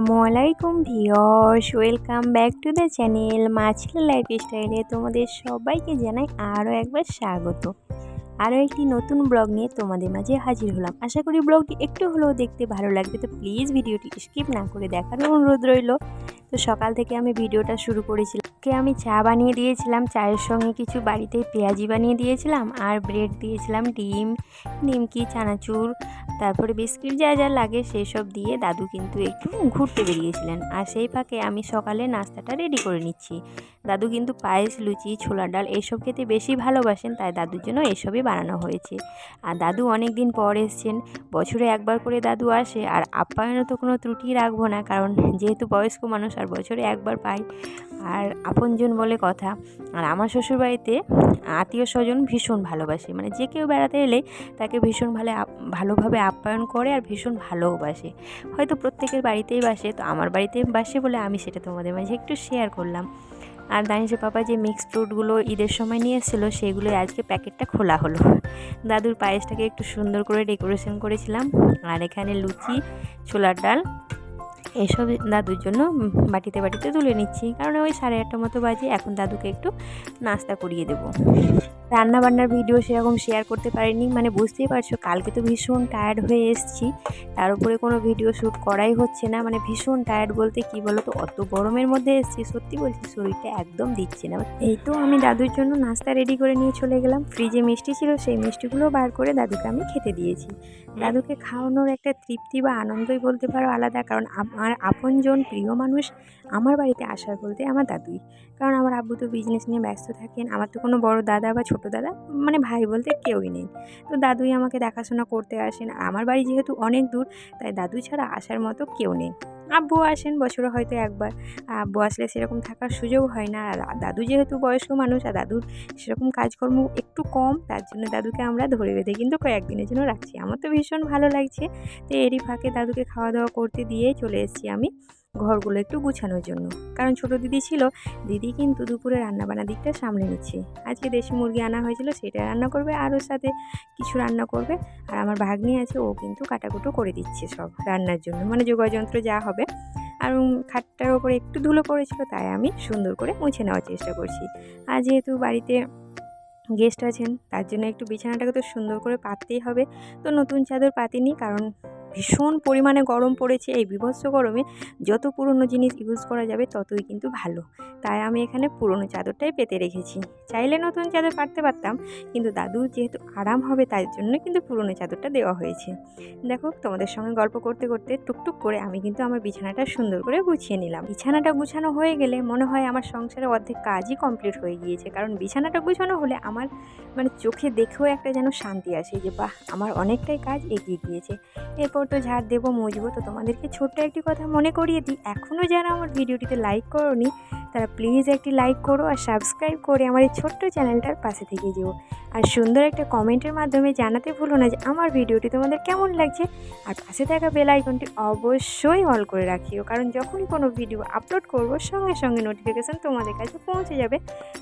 আসসালামু আলাইকুম viewers welcome back to the channel মাছের লাইফ স্টাইলে তোমাদের সবাইকে জানাই আরও একবার স্বাগত। আরও একটি নতুন ব্লগ নিয়ে তোমাদের মাঝে হাজির হলাম। আশা করি ব্লগটি একটু হলেও দেখতে ভালো লাগবে, তো প্লিজ ভিডিওটি স্কিপ না করে দেখার অনুরোধ রইল। তো সকাল থেকে আমি ভিডিওটা শুরু করেছিলাম কে আমি চা বানিয়ে দিয়েছিলাম। চায়ের সঙ্গে কিছু বাড়িতে পেঁয়াজি বানিয়ে দিয়েছিলাম আর ব্রেড দিয়েছিলাম, ডিম, নিমকি, চানাচুর, তারপরে বিস্কিট যা যা লাগে সেই সব দিয়ে দাদু কিন্তু একটু ঘুরতে বেরিয়েছিলেন। আর সেই ফাঁকে আমি সকালে নাস্তাটা রেডি করে নিচ্ছি। দাদু কিন্তু পায়েস, লুচি, ছোলার ডাল এইসব খেতে বেশি ভালোবাসেন, তাই দাদুর জন্য এসবই বানানো হয়েছে। আর দাদু অনেক দিন পর এসছেন। বছরে একবার করে দাদু আসে আর আপ্যায়নে তো কোনো ত্রুটি রাখব না, কারণ যেহেতু বয়স্ক মানুষ আর বছরে একবার পাই আর আপনজন বলে কথা। আর আমার শ্বশুরবাড়িতে আত্মীয় স্বজন ভীষণ ভালোবাসে। মানে যে কেউ বেড়াতে এলে তাকে ভীষণ ভালো ভালোভাবে আপ্যায়ন করে আর ভীষণ ভালোবাসে হয়তো প্রত্যেকের বাড়িতেই বাসে, তো আমার বাড়িতে বাসে বলে আমি সেটা তোমাদের মাঝে একটু শেয়ার করলাম। আর দানিশের পাপা যে মিক্স ফ্রুটগুলো ঈদের সময় নিয়ে এসেছিল, সেগুলোই আজকে প্যাকেটটা খোলা হলো। দাদুর পায়েসটাকে একটু সুন্দর করে ডেকোরেশন করেছিলাম। আর এখানে লুচি, ছোলার ডাল এসব দাদুর জন্য বাটিতে বাটিতে তুলে নিচ্ছি। কারণ ওই সাড়ে আটটা মতো বাজে এখন দাদুকে একটু নাস্তা করিয়ে দেবো। রান্না বান্নার ভিডিও সেরকম শেয়ার করতে পারিনি মানে বুঝতেই পারছ কালকে তো ভীষণ টায়ার্ড হয়ে এসেছি। তার উপরে কোনো ভিডিও শ্যুট করাই হচ্ছে না মানে ভীষণ টায়ার্ড বলতে কি বলো তো অত গরমের মধ্যে এসেছি সত্যি বলছি শরীরটা একদম দিচ্ছে না। এই তো আমি দাদুর জন্য নাস্তা রেডি করে নিয়ে চলে গেলাম। ফ্রিজে মিষ্টি ছিল সেই মিষ্টিগুলো বার করে দাদুকে আমি খেতে দিয়েছি। দাদুকে খাওয়ানোর একটা তৃপ্তি বা আনন্দই বলতে পারো আলাদা কারণ আমার আপনজন প্রিয় মানুষ আমার বাড়িতে আসার বলতে আমার দাদুই। কারণ আমার আব্বু তো বিজনেস নিয়ে ব্যস্ত থাকেন, আমার তো কোনো বড় দাদা বা ছোটো দাদা মানে ভাই বলতে কেউই নেই। তো দাদুই আমাকে দেখাশোনা করতে আসেন আমার বাড়ি যেহেতু অনেক দূর, তাই দাদু ছাড়া আসার মতো কেউ নেই। আব্বু আসেন, বছরে হয়তো একবার। আব্বু আসলে সেরকম থাকার সুযোগ হয় না। আর দাদু যেহেতু বয়স্ক মানুষ, আর দাদুর সেরকম কাজকর্ম একটু কম, তার জন্য দাদুকে আমরা ধরে বেঁধে কিন্তু কয়েকদিনের জন্য রাখছি। আমার তো ভীষণ ভালো লাগছে। তো এরই ফাঁকে দাদুকে খাওয়া দাওয়া করতে দিয়ে চলে এসেছি আমি। ঘরগুলো একটু গুছানোর জন্য। কারণ ছোট দিদি ছিল, দিদি কিন্তু দুপুরে রান্নাবান্না দিকটা সামলে নিচ্ছে। আজকে দেশি মুরগি আনা হয়েছিল, সেটা রান্না করবে, আর ওর সাথে কিছু রান্না করবে। আর আমার ভাগ্নি আছে, ও কিন্তু কাটাকুটো করে দিচ্ছে সব রান্নার জন্য। মানে যোগাযন্ত্র যা হবে। আর খাটটার ওপরে একটু ধুলো পড়েছিল, তাই আমি সুন্দর করে মুছে নেওয়ার চেষ্টা করছি। আর যেহেতু বাড়িতে গেস্ট আছেন, তার জন্য একটু বিছানাটাকে তো সুন্দর করে পাততেই হবে। তো নতুন চাদর পাতিনি, কারণ ভীষণ পরিমাণে গরম পড়েছে। এই বিভৎস গরমে যত পুরনো জিনিস ইউজ করা যাবে ততই কিন্তু ভালো। তাই আমি এখানে পুরনো চাদরটাই পেতে রেখেছি। চাইলে নতুন চাদর পাততে পারতাম, কিন্তু দাদু যেহেতু আরাম হবে তার জন্য কিন্তু পুরনো চাদরটা দেওয়া হয়েছে। দেখো, তোমাদের সঙ্গে গল্প করতে করতে টুকটুক করে আমি কিন্তু আমার বিছানাটা সুন্দর করে গুছিয়ে নিলাম। বিছানাটা গুছানো হয়ে গেলে মনে হয় আমার সংসারে অর্ধেক কাজই কমপ্লিট হয়ে গিয়েছে, কারণ বিছানাটা গুছানো হলে আমার মানে চোখে দেখেও একটা যেন শান্তি আসে যে, বাহ, আমার অনেকটাই কাজ এগিয়ে গিয়েছে। এরপর তো ঝাড় দেবো মুছবো তো তোমাদেরকে ছোট্ট একটি কথা মনে করিয়ে দিই এখনও যারা আমার ভিডিওটিতে লাইক করোনি, তারা প্লিজ একটি লাইক করো আর সাবস্ক্রাইব করে আমার এই ছোট্ট চ্যানেলটার পাশে থেকে যেও। আর সুন্দর একটা কমেন্টের মাধ্যমে জানাতে ভুলো না যে আমার ভিডিওটি তোমাদের কেমন লাগছে। আর পাশে থাকা বেল আইকনটি অবশ্যই অল করে রাখিও, কারণ যখনই কোনো ভিডিও আপলোড করব, সঙ্গে সঙ্গে নোটিফিকেশান তোমাদের কাছে পৌঁছে যাবে।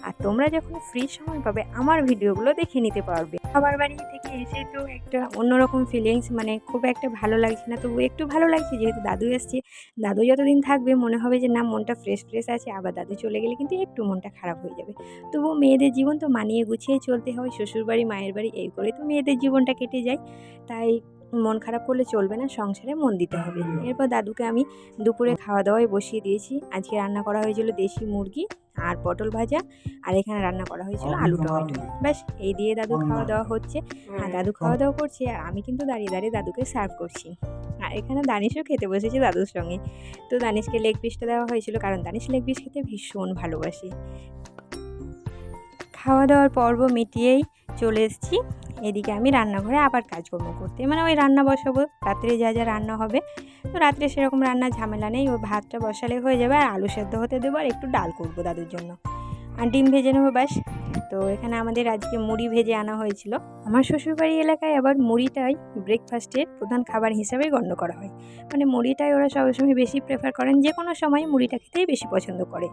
আর তোমরা যখন ফ্রি সময় পাবে, আমার ভিডিওগুলো দেখে নিতে পারবে। খাবার বাড়ি থেকে এসে তো একটা অন্যরকম ফিলিংস মানে খুব একটা ভালো লাগছে না। তবু একটু ভালো লাগছে যেহেতু দাদু এসছে। দাদু যতদিন থাকবে মনে হবে যে না, মনটা ফ্রেশ ফ্রেশ আছে, আবার দাদু চলে গেলে কিন্তু একটু মনটা খারাপ হয়ে যাবে। তবু মেয়েদের জীবন তো মানিয়ে গুছিয়ে চলতে হয় শ্বশুরবাড়ি মায়ের বাড়ি, এই করে তো মেয়েদের জীবনটা কেটে যায়। তাই মন খারাপ করলে চলবে না, সংসারে মন দিতে হবে। এরপর দাদুকে আমি দুপুরে খাওয়া দাওয়ায় বসিয়ে দিয়েছি। আজকে রান্না করা হয়েছিল দেশি মুরগি। আর পটল ভাজা আর এখানে রান্না করা হয়েছিল আলু টমেটো। ব্যাস এই দিয়ে দাদু খাওয়া দাওয়া হচ্ছে। আর দাদু খাওয়া দাওয়া করছে আর আমি কিন্তু দাঁড়িয়ে দাঁড়িয়ে দাদুকে সার্ভ করছি। আর এখানে দানিশও খেতে বসেছে দাদুর সঙ্গে। তো দানিশকে লেগ পিসটা দেওয়া হয়েছিল কারণ দানিশ লেগ পিস খেতে ভীষণ ভালোবাসি। খাওয়া দাওয়ার পর্ব মিটিয়েই চলে এসেছি। এদিকে আমি রান্নাঘরে আবার কাজকর্ম করতে মানে ওই রান্না বসাবো, রাত্রে যা যা রান্না হবে। তো রাত্রে সেরকম রান্না ঝামেলা নেই, ওই ভাতটা বসালে হয়ে যাবে আর আলু সেদ্ধ হতে দেবো আর একটু ডাল করব দাদুর জন্য। আর ডিম ভেজে নেব ব্যাস। তো এখানে আমাদের আজকে মুড়ি ভেজে আনা হয়েছিল। আমার শ্বশুরবাড়ি এলাকায় আবার মুড়িটাই ব্রেকফাস্টের প্রধান খাবার হিসাবে গণ্য করা হয়। মানে মুড়িটাই ওরা সবসময় বেশি প্রেফার করেন যে কোনো সময় মুড়িটা খেতেই বেশি পছন্দ করে।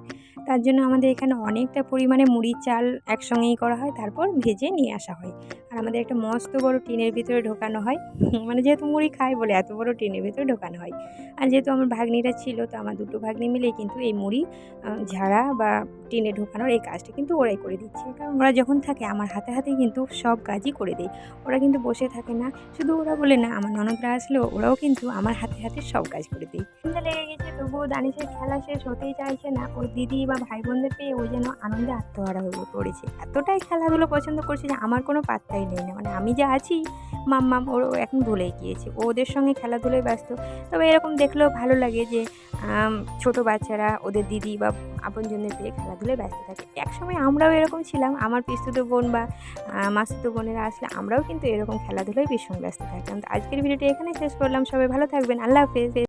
তার জন্য আমাদের এখানে অনেকটা পরিমাণে মুড়ি চাল একসঙ্গেই করা হয়, তারপর ভেজে নিয়ে আসা হয়। আর আমাদের একটা মস্ত বড় টিনের ভিতরে ঢোকানো হয়। মানে যেহেতু মুড়ি খাই বলে এত বড় টিনের ভিতরে ঢোকানো হয়। আর যেহেতু আমার ভাগ্নিরা ছিল, তো আমার দুটো ভাগ্নি মিলেই কিন্তু এই মুড়ি ঝাড়া বা টিনে ঢোকানোর এই কাজটা কিন্তু ওরাই করে দিচ্ছে। কারণ ওরা যখন থাকে, আমার হাতে হাতে কিন্তু সব কাজই করে দেয়। ওরা কিন্তু বসে থাকে না। শুধু ওরা বলে না, আমার ননদরা আসলেও ওরাও কিন্তু আমার হাতে হাতে সব কাজ করে দেয়। লেগে গেছে। তবুও দানিশের খেলা শেষ হতেই চাইছে না। ওর দিদি বা ভাই বোনদের পেয়ে ও যেন আনন্দে আত্মহারা হয়ে পড়েছে। এতটাই খেলাধুলো পছন্দ করছে যে আমার কোনো পাত্তাই নেই না। মানে আমি যা আছি মাম্মাম ওর ও এখন ভুলেই গিয়েছে। ও ওদের সঙ্গে খেলাধুলোয় ব্যস্ত। তবে এরকম দেখলেও ভালো লাগে যে ছোট বাচ্চারা, ওদের দিদি বা আপনজনদের পেয়ে খেলাধুলায় ব্যস্ত থাকে। একসময় আমরাও এরকম ছিলাম। আমার পিস্তুত বোন বা মাস্তুত বোনেরা আসলে আমরাও কিন্তু এরকম খেলাধুলায় ভীষণ ব্যস্ত থাকতাম। তো আজকের ভিডিওটি এখানে শেষ করলাম। সবাই ভালো থাকবেন। আল্লাহ হাফেজ।